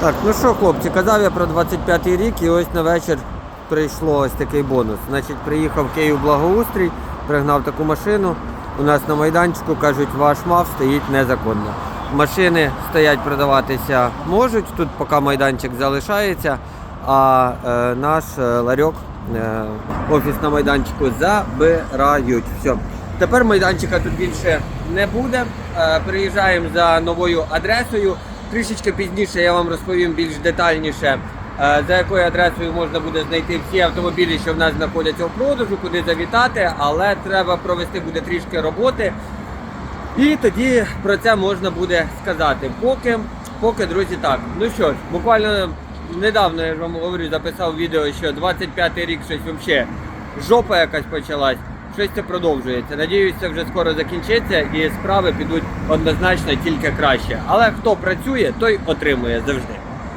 Так, ну що, хлопці, казав я про 25-й рік і ось на вечір прийшло ось такий бонус. Значить, приїхав Київ Благоустрій, пригнав таку машину. У нас на майданчику кажуть, ваш МАВ стоїть незаконно. Машини стоять продаватися можуть, тут поки майданчик залишається, а е, наш е, ларьок, е, офіс на майданчику забирають. Все. Тепер майданчика тут більше не буде. Е, Приїжджаємо за новою адресою. Трішечки пізніше я вам розповім більш детальніше, е, за якою адресою можна буде знайти всі автомобілі, що в нас знаходяться в продажу, куди завітати, але треба провести буде трішки роботи. І тоді про це можна буде сказати. Поки, поки, друзі, так. Ну що ж, буквально недавно я ж вам говорю, записав відео, що 25-й рік щось взагалі жопа якась почалась. Щось це продовжується. Надіюся, вже скоро закінчиться і справи підуть однозначно тільки краще. Але хто працює, той отримує завжди.